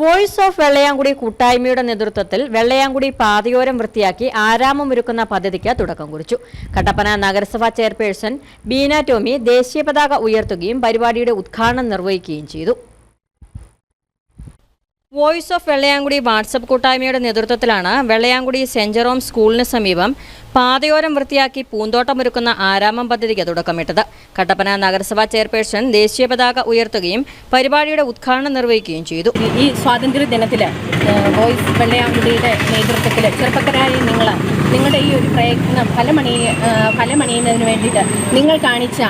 Voice of Vellayamkudi കൂട്ടായ്മയുടെ നേതൃത്വത്തിൽ വെള്ളയാങ്കുടി പാതയോരം വൃത്തിയാക്കി ആരാമമൊരുക്കുന്ന പദ്ധതിക്ക് തുടക്കം കുറിച്ചു. കട്ടപ്പന നഗരസഭാ ചെയർപേഴ്സൺ ബീന ടോമി ദേശീയ പതാക ഉയർത്തുകയും പരിപാടിയുടെ ഉദ്ഘാടനം നിർവഹിക്കുകയും ചെയ്തു. വോയിസ് ഓഫ് വെള്ളയാങ്കുടി വാട്സപ്പ് കൂട്ടായ്മയുടെ നേതൃത്വത്തിലാണ് വെള്ളയാങ്കുടി സെന്റ് ജെറോം സ്കൂളിന് സമീപം പാതയോരം വൃത്തിയാക്കി പൂന്തോട്ടമൊരുക്കുന്ന ആരാമം പദ്ധതിക്ക് തുടക്കമിട്ടത്. കട്ടപ്പന നഗരസഭാ ചെയർപേഴ്സൺ ദേശീയ പതാക ഉയർത്തുകയും പരിപാടിയുടെ ഉദ്ഘാടനം നിർവഹിക്കുകയും ചെയ്തു. ഈ സ്വാതന്ത്ര്യ ദിനത്തിൽ വോയിസ് വെള്ളയാങ്കുടിയുടെ നേതൃത്വത്തിൽ ചെറുപ്പക്കാരായ നിങ്ങൾ നിങ്ങളുടെ ഈ ഒരു പ്രയത്നം ഫലമണി ഫലമണിയുന്നതിന് വേണ്ടിയിട്ട് നിങ്ങൾ കാണിച്ച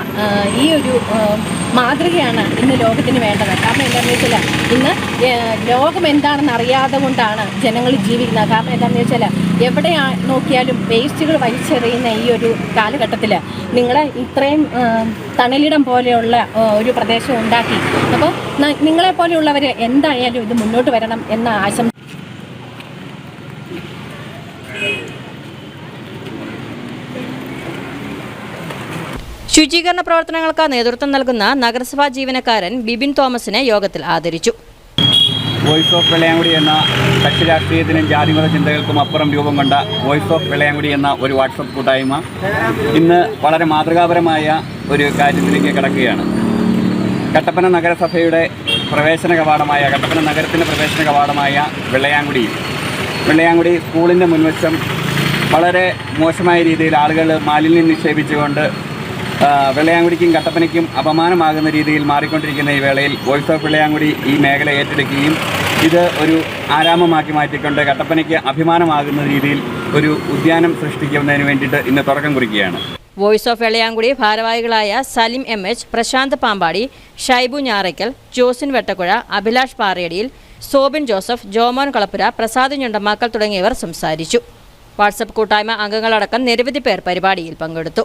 ഈ ഒരു മാതൃകയാണ് ഇന്ന് ലോകത്തിന് വേണ്ടത്. കാരണം എന്താണെന്ന് വെച്ചാൽ ഇന്ന് ലോകം എന്താണെന്ന് അറിയാതെ കൊണ്ടാണ് ജനങ്ങൾ ജീവിക്കുന്നത്. കാരണം എന്താണെന്ന് വെച്ചാൽ എവിടെ നോക്കിയാലും വേസ്റ്റുകൾ വലിച്ചെറിയുന്ന ഈ ഒരു കാലഘട്ടത്തിൽ നിങ്ങൾ ഇത്രയും തണലിടം പോലെയുള്ള ഒരു പ്രദേശം ഉണ്ടാക്കി. അപ്പോൾ നിങ്ങളെ പോലെയുള്ളവർ എന്തായാലും ഇത് മുന്നോട്ട് വരണം എന്ന ആശംസ ശുചീകരണ പ്രവർത്തനങ്ങൾക്ക് നേതൃത്വം നൽകുന്ന നഗരസഭാ ജീവനക്കാരൻ ബിബിൻ തോമസിനെ യോഗത്തിൽ ആദരിച്ചു. വോയിസ് ഓഫ് വെള്ളയാങ്കുടി എന്ന കക്ഷി രാഷ്ട്രീയത്തിനും ജാതിമത ചിന്തകൾക്കും അപ്പുറം രൂപം കൊണ്ട വോയിസ് ഓഫ് വെള്ളയാങ്കുടി എന്ന ഒരു വാട്സപ്പ് കൂട്ടായ്മ ഇന്ന് വളരെ മാതൃകാപരമായ ഒരു കാര്യത്തിലേക്ക് കിടക്കുകയാണ്. കട്ടപ്പന നഗരസഭയുടെ പ്രവേശന കവാടമായ കട്ടപ്പന നഗരത്തിന്റെ പ്രവേശന കവാടമായ വെള്ളയാങ്കുടി. വെള്ളയാങ്കുടി സ്കൂളിന്റെ മുൻവശം വളരെ മോശമായ രീതിയിൽ ആളുകൾ മാലിന്യം നിക്ഷേപിച്ചുകൊണ്ട് വെള്ളയാങ്കുടിക്കും കട്ടപ്പനയ്ക്കും അപമാനമാകുന്ന രീതിയിൽ മാറിക്കൊണ്ടിരിക്കുന്ന ഈ വേളയിൽ വോയിസ് ഓഫ് വെള്ളയാങ്കുടി ഈ മേഖല ഏറ്റെടുക്കുകയും ഇത് ഒരു ആരാമമാക്കി മാറ്റിക്കൊണ്ട് കട്ടപ്പനയ്ക്ക് അഭിമാനമാകുന്ന രീതിയിൽ ഒരു ഉദ്യാനം സൃഷ്ടിക്കുന്നതിന് വേണ്ടിയിട്ട് ഇന്ന് തുടക്കം കുറിക്കുകയാണ്. വോയിസ് ഓഫ് വെള്ളയാങ്കുടി ഭാരവാഹികളായ Salim M H Prashanth Pampady Shaibu Njarakkal Josin Vettakuzha Abhilash Parayadiyil Sobin Joseph Jomon Kalappura Prasad Njundamakkal തുടങ്ങിയവർ സംസാരിച്ചു. വാട്സപ്പ് കൂട്ടായ്മ അംഗങ്ങളടക്കം നിരവധി പേർ പരിപാടിയിൽ പങ്കെടുത്തു.